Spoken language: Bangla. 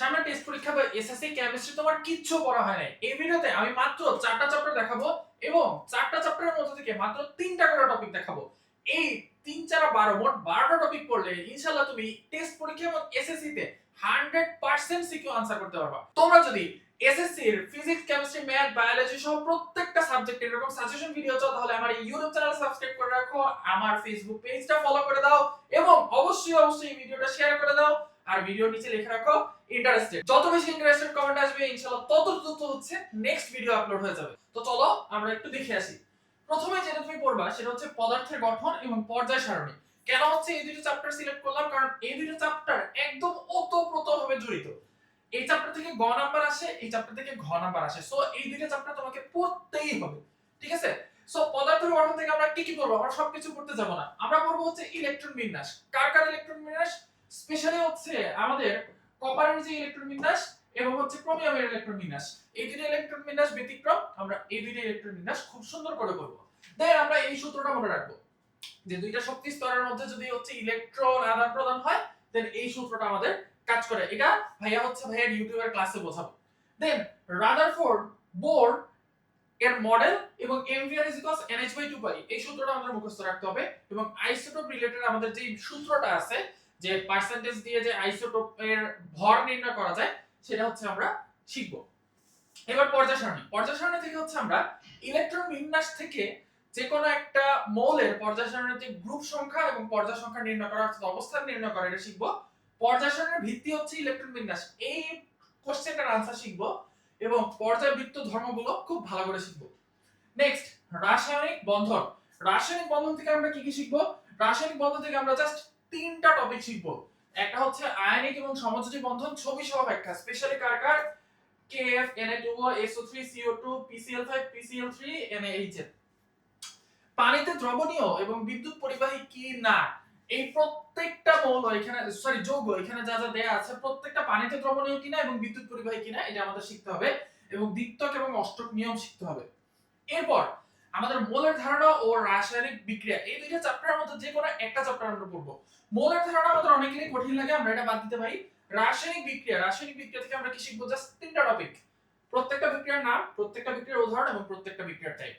সামনে টেস্ট পরীক্ষা বা এসএসসি কেমিস্ট্রি তোমার কিচ্ছু পড়া হয় নাই। এই ভিডিওতে আমি মাত্র চারটা চ্যাপ্টার দেখাবো এবং চারটা চ্যাপ্টারের মধ্যে থেকে মাত্র তিনটা করে টপিক দেখাবো। এই তিন, চার বারো, মোট বারোটা টপিক পড়লে ইনশাল্লাহ তুমি টেস্ট পরীক্ষা এবং এসএসসি তে হান্ড্রেড পার্সেন্ট সিকিউ আনসার করতে পারবা। তোমরা যদি এসএসসি এর ফিজিক্স কেমিস্ট্রি ম্যাথ বায়োলজি সহ প্রত্যেকটা সাবজেক্টের এরকম সাজেশন ভিডিও চাও, তাহলে আমার ইউটিউব চ্যানেল সাবস্ক্রাইব করে রাখো, আমার ফেসবুক পেজটা ফলো করে দাও এবং অবশ্যই অবশ্যই এই ভিডিওটা শেয়ার করে দাও। আর ভিডিওর নিচে লিখে রাখো ইন্টারেস্টেড যত বেশি ইন্টারেস্টেড কমেন্ট আসবে, ইনশাআল্লাহ তত দ্রুত হচ্ছে নেক্সট ভিডিও আপলোড হয়ে যাবে। তো চলো, আমরা একটু দেখে আসি। প্রথমে যেটা তুমি পড়বা, সেটা হচ্ছে পদার্থের গঠন এবং পর্যায় সারণী। কেন হচ্ছে এই দুটো চ্যাপ্টার সিলেক্ট করলাম? কারণ এই দুটো চ্যাপ্টার একদম ওতপ্রোতভাবে জড়িত। এই চ্যাপ্টার থেকে গ নাম্বার আসে, এই চ্যাপ্টার থেকে ঘ নাম্বার আসে। সো এই দুইটা চ্যাপ্টার তোমাকে পড়তেই হবে। ঠিক আছে? সো পদার্থের গঠন থেকে আমরা কি কি পড়ব? আমরা সবকিছু পড়তে যাব না। আমরা পড়ব হচ্ছে ইলেকট্রন বিন্যাস। কার কার ইলেকট্রন বিন্যাস? স্পেশালি হচ্ছে আমাদের কপারের যে ইলেকট্রন বিন্যাস এবং হচ্ছে ক্রোমিয়ামের ইলেকট্রন বিন্যাস এই দুইটা ইলেকট্রন বিন্যাস ব্যতিক্রম, আমরা এই দুইটা ইলেকট্রন বিন্যাস খুব সুন্দর করে করব। দেন আমরা এই সূত্রটা মনে রাখব। যে দুইটা শক্তি স্তরের মধ্যে যদি হচ্ছে ইলেকট্রন আদান প্রদান হয় দেন এই সূত্রটা আমাদের কাজ করে। এটা ভাইয়া হচ্ছে ভাইয়া ইউটিউবের ক্লাসে বোঝাবো। দেন রাদারফোর্ড বোর এর মডেল এবং mvr is equals nh by 2 pi এই সূত্রটা আমাদের মুখস্থ রাখতে হবে এবং আইসোটোপ রিলেটেড আমাদের যে সূত্রটা আছে যে পার্সেন্টেজ দিয়ে যে আইসোটোপের ভর নির্ণয় করা যায়, সেটা হচ্ছে আমরা শিখব। এবার পর্যায় সারণী পর্যায় সারণী থেকে হচ্ছে আমরা ইলেকট্রন বিন্যাস থেকে যে কোনো একটা মৌলের পর্যায় সারণীতে গ্রুপ সংখ্যা এবং পর্যায় সংখ্যা নির্ণয় করা, অর্থাৎ অবস্থান নির্ণয় করা, এটা শিখব। পর্যায় সারণীর ভিত্তি হচ্ছে ইলেকট্রন বিন্যাস। এই কোশ্চেনটার আনসার শিখব এবং পর্যায়বৃত্ত ধর্মগুলো খুব ভালো করে শিখব। নেক্সট রাসায়নিক বন্ধন। রাসায়নিক বন্ধন থেকে আমরা কি কি শিখব? রাসায়নিক বন্ধন থেকে আমরা জাস্ট তিনটা টপিক শিখব। একটা হচ্ছে আয়নিক এবং সমযোজী বন্ধন, ছবি সহ ব্যাখ্যা। স্পেশালি কার কার? KF Na2O SO3 CO2 PCl5 PCl3 NaHN পানিতে দ্রবণীয় এবং বিদ্যুৎ পরিবাহী কি না? এই প্রত্যেকটা মৌল এখানে সরি যৌগ, এখানে যা যা দেয়া আছে, প্রত্যেকটা পানিতে দ্রবণীয় কিনা এবং বিদ্যুৎ পরিবাহী কিনা এটা আমাদের শিখতে হবে এবং দ্বিত্বক এবং অষ্টক নিয়ম শিখতে হবে। এরপর আমাদের মোলের ধারণা ও রাসায়নিক বিক্রিয়া, এই দুইটা চ্যাপ্টারের মধ্যে যে কোনো একটা চ্যাপ্টার আমরা পড়ব। মোলের ধারণা আমাদের অনেকেরই কঠিন লাগে, আমরা এটা বাদ দিতে পারি। রাসায়নিক বিক্রিয়া রাসায়নিক বিক্রিয়া থেকে আমরা কি শিখব? জাস্ট তিনটা টপিক প্রত্যেকটা বিক্রিয়ার নাম, প্রত্যেকটা বিক্রিয়ার উদাহরণ এবং প্রত্যেকটা বিক্রিয়ার টাইপ